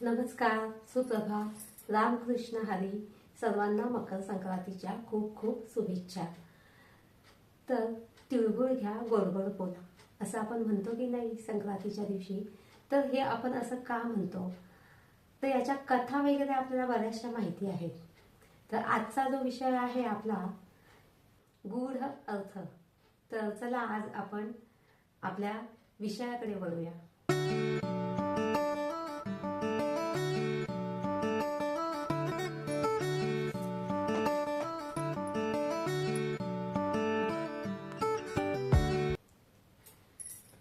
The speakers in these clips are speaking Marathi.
नमस्कार सुप्रभात. रामकृष्ण हरी सर्वांना मकर संक्रांतीच्या खूप खूप शुभेच्छा. तर तिळगुळ घ्या गोडगोड बोला. असं आपण म्हणतो की नाही संक्रांतीच्या दिवशी? तर हे आपण असं का म्हणतो? तर याच्या कथा वगैरे आपल्याला बऱ्याचशा माहिती आहेत. तर आजचा जो विषय आहे आपला गूढ अर्थ. तर चला आज आपण आपल्या विषयाकडे वळूया.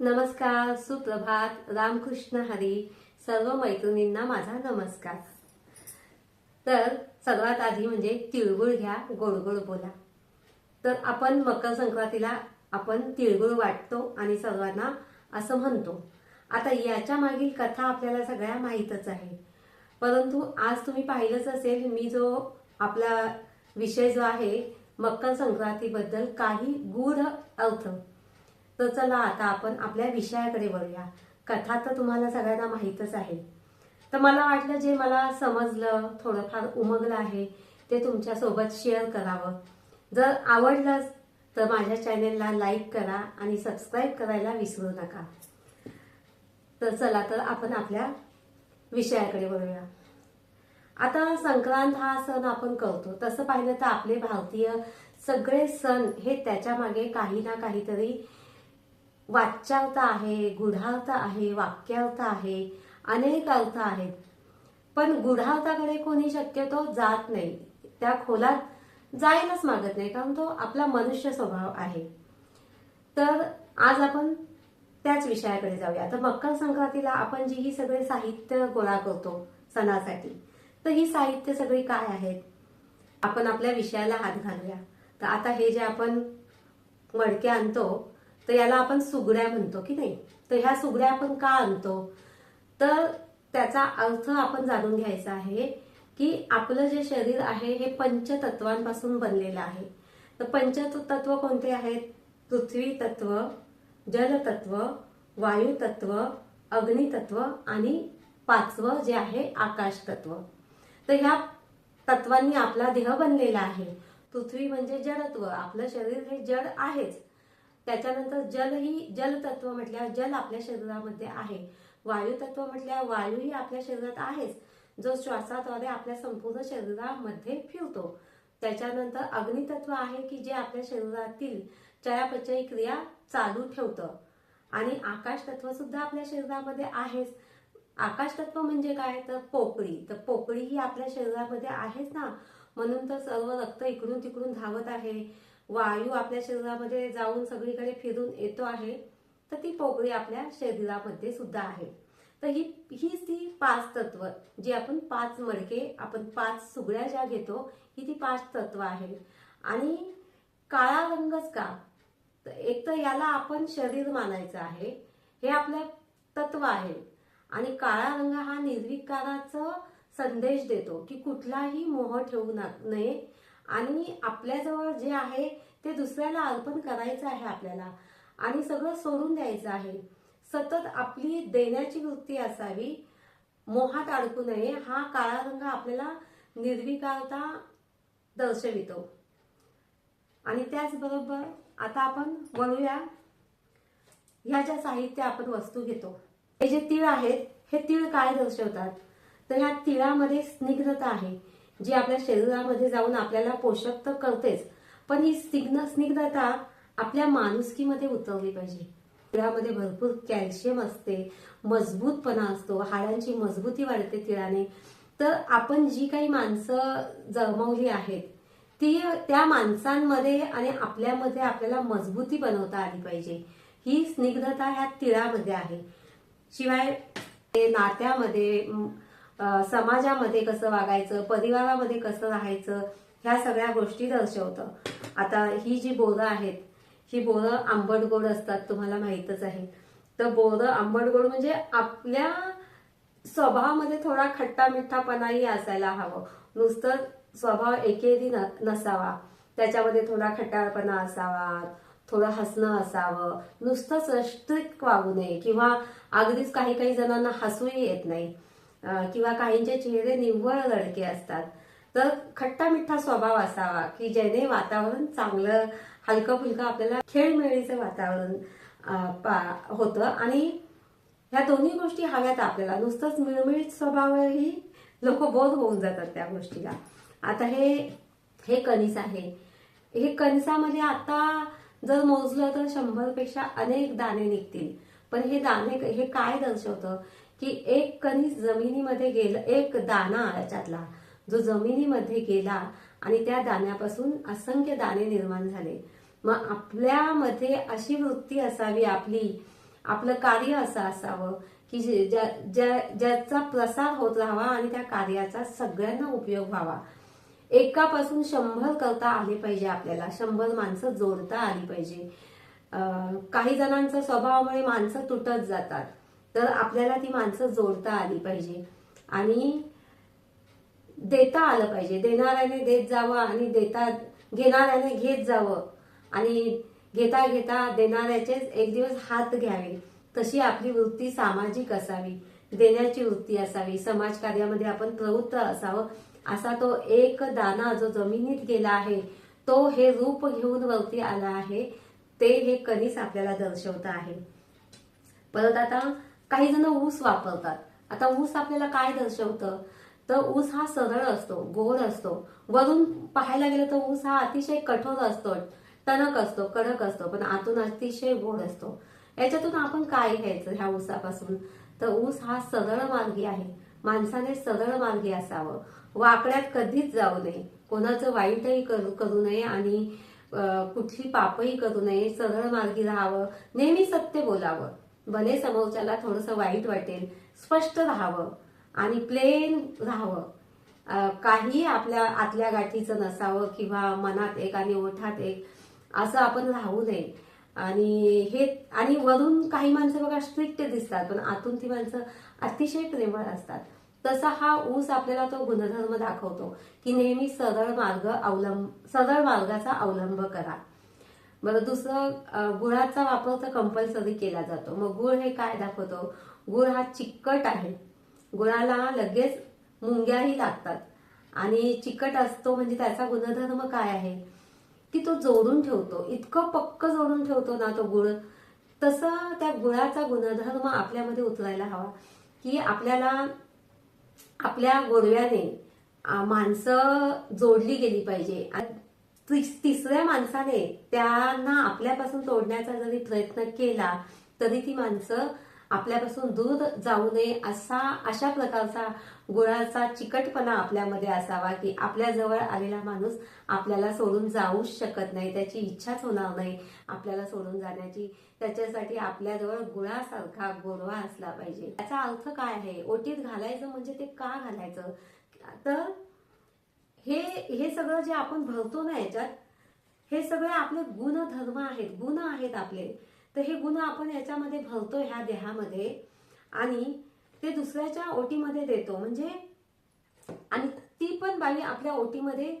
नमस्कार सुप्रभात. रामकृष्ण हरी. सर्व मैत्रिणींना माझा नमस्कार. तर सर्वात आधी म्हणजे तिळगुळ घ्या गोडगोड बोला. तर आपण मकर संक्रांतीला आपण तिळगुळ वाटतो आणि सर्वांना असं म्हणतो. आता याच्या मागील कथा आपल्याला सगळ्या माहीतच आहे. परंतु आज तुम्ही पाहिलंच असेल मी जो आपला विषय जो आहे मकर संक्रांतीबद्दल काही गूढ अर्थ. तर चला आता आपण आपल्या विषयाकडे वळूया. कथा तर तुम्हाला सगळ्यांना माहीतच आहे. तर मला वाटलं जे मला समजलं थोडंफार उमगलं आहे ते तुमच्यासोबत शेअर करावं. जर आवडलंच तर माझ्या चॅनेलला लाईक करा आणि सबस्क्राईब करायला विसरू नका. तर चला तर आपण आपल्या विषयाकडे वळूया. आता संक्रांत हा सण आपण करतो तसं पाहिलं तर आपले भारतीय सगळे सण हे त्याच्यामागे काही ना काहीतरी वाच्यार्थ आहे गुढार्थ आहे वाक्यार्थ आहे अनेक अर्थ आहेत. पण गुढार्थाकडे कोणी शक्यतो जात नाही. त्या खोलात जायलाच मागत नाही कारण तो आपला मनुष्य स्वभाव आहे. तर आज आपण त्याच विषयाकडे जाऊया. तर मकर संक्रांतीला आपण जी ही सगळे साहित्य गोळा करतो सणासाठी तर ही साहित्य सगळी काय आहेत? आपण आपल्या विषयाला हात घालूया. तर आता हे जे आपण मडके आणतो तर याला आपण सुगड्या म्हणतो की नाही? तर ह्या सुगड्या आपण का आणतो? तर त्याचा अर्थ आपण जाणून घ्यायचा आहे की आपलं जे शरीर आहे हे पंचतत्वांपासून बनलेलं आहे. तर पंचतत्व कोणते आहेत? पृथ्वी तत्व जलतत्व वायुतत्व अग्नितत्व आणि पाचवं जे आहे आकाश तत्व तर ह्या तत्वांनी आपला देह बनलेला आहे. पृथ्वी म्हणजे जडत्व. आपलं शरीर हे जड आहेच. त्याच्यानंतर जल ही जलतत्व म्हटल्यावर जल आपल्या शरीरामध्ये आहे. वायुतत्व म्हटल्या वायू ही आपल्या शरीरात आहेच. जो श्वासाद्वारे आपल्या संपूर्ण शरीरामध्ये फिरतो. त्याच्यानंतर अग्नितत्व आहे की जे आपल्या शरीरातील चयापचय क्रिया चालू ठेवतं. आणि आकाश तत्व सुद्धा आपल्या शरीरामध्ये आहेच. आकाश तत्व म्हणजे काय? तर पोकळी. तर पोकळी ही आपल्या शरीरामध्ये आहेच ना? म्हणून तर सर्व रक्त इकडून तिकडून धावत आहे. वायू आपल्या शरीरामध्ये जाऊन सगळीकडे फिरून येतो आहे तर ती पोकळी आपल्या शरीरामध्ये सुद्धा आहे. तर ही हीच ती पाच तत्व जी आपण पाच मडके आपण पाच सुगड्या ज्या घेतो ही ती पाच तत्व आहे आणि काळा रंगच का? एक तर याला आपण शरीर मानायचं आहे. हे आपलं तत्व आहे. आणि काळा रंग हा निर्विकाराचा संदेश देतो की कुठलाही मोह ठेवू नये. आणि आपल्याजवळ जे आहे ते दुसऱ्याला अर्पण करायचं आहे आपल्याला. आणि सगळं सोडून द्यायचं आहे. सतत आपली देण्याची वृत्ती असावी. मोहात अडकू नये. हा काळा रंग आपल्याला निर्विकारता दर्शवितो. आणि त्याचबरोबर आता आपण वळूया ह्या ज्या साहित्य आपण वस्तू घेतो. हे जे तीळ आहेत हे तीळ काय दर्शवतात? तर ह्या तिळामध्ये स्निग्धता आहे. जी आपल्या शरीरामध्ये जाऊन आपल्याला पोषक तर करतेच पण ही स्निग्ध स्निग्धता आपल्या माणुसकीमध्ये उतरली पाहिजे. तिळामध्ये भरपूर कॅल्शियम असते मजबूतपणा असतो हाडांची मजबूती वाढते तिळाने. तर आपण जी काही माणसं जमवली आहेत ती त्या माणसांमध्ये आणि आपल्यामध्ये आपल्याला मजबूती बनवता आली पाहिजे. ही स्निग्धता ह्या तिळामध्ये आहे. शिवाय नात्यामध्ये समाजामध्ये कसं वागायचं परिवारामध्ये कसं राहायचं ह्या सगळ्या गोष्टी दर्शवतं. आता ही जी बोरं आहेत ही बोरं आंबट गोड असतात तुम्हाला माहीतच आहे. तर बोरं आंबट गोड म्हणजे आपल्या स्वभावामध्ये थोडा खट्टा मिठापणाही असायला हवं. नुसतं स्वभाव एकेरी नसावा. त्याच्यामध्ये थोडा खट्टाळपणा असावा थोडं हसणं असावं. नुसतंच रष्ट्रिक वागू नये किंवा अगदीच काही काही जणांना हसूही येत नाही. किंवा काहींचे चेहरे निव्वळ लडके असतात. तर खट्टा मिठ्ठा स्वभाव असावा की ज्याने वातावरण चांगलं हलकं फुलकं आपल्याला खेळमेळीचं वातावरण होतं. आणि ह्या दोन्ही गोष्टी हव्यात आपल्याला. नुसतंच मिळमिळीत स्वभावही लोक बोध होऊन जातात त्या गोष्टीला. आता हे हे कणीस आहे. हे कणसामध्ये आता जर मोजलं तर शंभरपेक्षा अनेक दाणे निघतील. पण हे दाणे हे काय दर्शवतं? की एक कणीस जमिनीमध्ये गेलं एक दाना याच्यातला जो जमिनीमध्ये गेला आणि त्या दाण्यापासून असंख्य दाणे निर्माण झाले. मग आपल्यामध्ये अशी वृत्ती असावी आपली आपलं कार्य असं असावं की जे- ज्या ज्या- ज्याचा प्रसार होत राहावा आणि त्या कार्याचा सगळ्यांना उपयोग व्हावा. एकापासून शंभर करता आले पाहिजे आपल्याला शंभर माणसं जोडता आली पाहिजे. काही जणांचा स्वभावामुळे माणसं तुटत जातात. तर आपल्याला ती माणसं जोडता आली पाहिजे. आणि देता आलं पाहिजे. देणाऱ्याने देत जावं आणि देता घेणाऱ्याने घेत जावं. आणि घेता घेता देणाऱ्याचेच एक दिवस हात घ्यावे. तशी आपली वृत्ती सामाजिक असावी. देण्याची वृत्ती असावी. समाजकार्यामध्ये आपण प्रवृत्त असावं. असा तो एक दाना जो जमिनीत गेला आहे तो हे रूप घेऊन वरती आला आहे ते हे कणीस आपल्याला दर्शवत आहे. परत आता काही जण ऊस वापरतात. आता ऊस आपल्याला काय दर्शवतं? तर ऊस हा सरळ असतो गोड असतो. वरून पाहायला गेलं तर ऊस हा अतिशय कठोर असतो टणक असतो कडक असतो पण आतून अतिशय गोड असतो. याच्यातून आपण काय घ्यायचं ह्या ऊसापासून? तर ऊस हा सरळ मार्गी आहे. माणसाने सरळ मार्गी असावं. वाकड्यात कधीच जाऊ नये. कोणाचं वाईटही करू करू नये आणि कुठली पापही करू नये. सरळ मार्गी राहावं. नेहमी सत्य बोलावं. भले समोरच्याला थोडंसं वाईट वाटेल स्पष्ट राहावं आणि प्लेन राहावं. काही आपल्या आतल्या गाठीचं नसावं किंवा मनात एक आणि ओठात एक असं आपण राहू नये. आणि हे आणि वरून काही माणसं बघा स्ट्रिक्ट दिसतात पण आतून ती माणसं अतिशय प्रेमळ असतात. तसा हा ऊस आपल्याला तो गुणधर्म दाखवतो की नेहमी सरळ मार्ग अवलंब सरळ मार्गाचा अवलंब करा. बरं दुसरं गुळाचा वापर तर कंपल्सरी केला जातो. मग गुळ हे काय दाखवतो? गुळ हा चिकट आहे. गुळाला लगेच मुंग्याही लागतात. आणि चिकट असतो म्हणजे त्याचा गुणधर्म काय आहे? की तो जोडून ठेवतो. इतकं पक्क जोडून ठेवतो ना तो गुळ. तसं त्या गुळाचा गुणधर्म आपल्यामध्ये उतरायला हवा. की आपल्याला आपल्या गोडव्याने माणसं जोडली गेली पाहिजे. आणि तिसऱ्या माणसाने त्यांना आपल्यापासून तोडण्याचा जरी प्रयत्न केला तरी ती माणसं आपल्यापासून दूर जाऊ नये असा अशा प्रकारचा गुळाचा चिकटपणा आपल्यामध्ये असावा की आपल्या जवळ आलेला माणूस आपल्याला सोडून जाऊच शकत नाही त्याची इच्छाच होणार नाही. आपल्याला सोडून जाण्याची त्याच्यासाठी आपल्याजवळ गुळासारखा गोडवा असला पाहिजे. त्याचा अर्थ काय आहे? ओटीत घालायचं म्हणजे ते का घालायचं? तर हे हे सगळं जे आपण भरतो ना याच्यात हे सगळे आपले गुणधर्म आहेत गुण आहेत आपले. तर हे गुण आपण याच्यामध्ये भरतो ह्या देहामध्ये आणि ते दुसऱ्याच्या ओटीमध्ये देतो. म्हणजे आणि ती पण बाई आपल्या ओटीमध्ये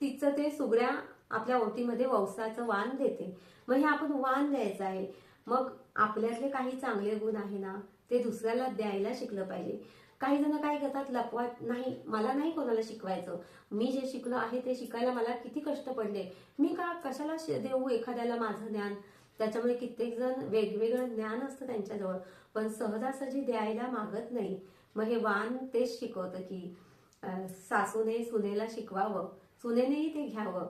तिचं ते सुगड्या आपल्या ओटीमध्ये वंसाचं वाण देते. मग हे आपण वाण द्यायचं आहे. मग आपल्यातले काही चांगले गुण आहे ना ते दुसऱ्याला द्यायला शिकलं पाहिजे. काही जण काय करतात लपवात नाही मला नाही कोणाला शिकवायचं. मी जे शिकलो आहे ते शिकायला मला किती कष्ट पडले. मी का कशाला देऊ एखाद्याला माझं ज्ञान? त्याच्यामुळे कित्येक जण वेगवेगळं ज्ञान असतं त्यांच्याजवळ पण सहजासहजी द्यायला मागत नाही. मग हे वाण तेच शिकवतं की सासूने सुनेला शिकवावं. सुनेनेही ते घ्यावं.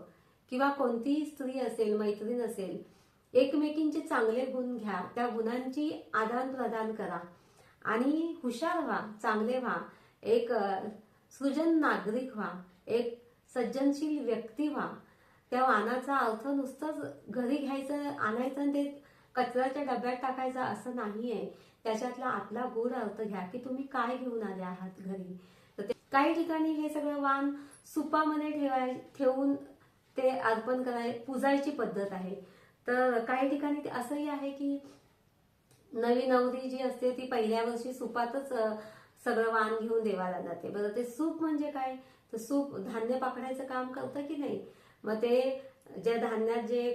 किंवा कोणतीही स्त्री असेल मैत्रीण असेल एकमेकींचे चांगले गुण घ्या. त्या गुणांची आदान प्रदान करा. आणि हुशार व्हा चांगले व्हा. एक सुजन सृजन नागरिक व्हा. एक सज्जनशील व्यक्ती व्हा. त्या वाहनाचा अर्थ नुसतंच घरी घ्यायचं आणायचं आणि ते कचऱ्याच्या डब्यात टाकायचं असं नाहीये. त्याच्यातला आपला गोड अर्थ घ्या की तुम्ही काय घेऊन आले आहात घरी. तर ते काही ठिकाणी हे सगळं वाण सुपामध्ये ठेवाय ठेवून ते अर्पण कराय पूजायची पद्धत आहे. तर काही ठिकाणी ते असंही आहे की नवी नवरी जी असते ती पहिल्या वर्षी सुपातच सगळं वाण घेऊन देवाला जाते. बरं ते सूप म्हणजे काय? तर सूप धान्य पाकडायचं काम करतं की नाही? मग ते ज्या धान्यात जे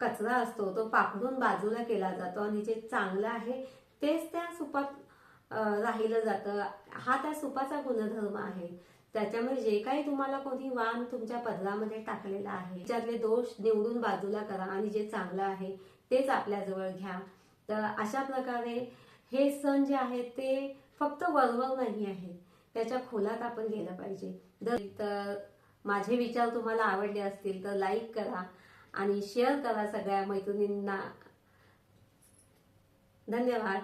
कचरा असतो तो पाकडून बाजूला केला जातो आणि जे चांगलं आहे तेच त्या सुपात राहिलं जातं. हा त्या सुपाचा गुणधर्म आहे. त्याच्यामुळे जे काही तुम्हाला कोणी वाण तुमच्या पदरामध्ये टाकलेला आहे त्यातले दोष निवडून बाजूला करा आणि जे चांगलं आहे तेच आपल्याजवळ घ्या. तर अशा प्रकारे हे सण जे आहेत ते फक्त वरवर नाही आहेत त्याच्या खोलात आपण गेलं पाहिजे. तर माझे विचार तुम्हाला आवडले असतील तर लाईक करा आणि शेअर करा सगळ्या मैत्रिणींना. धन्यवाद.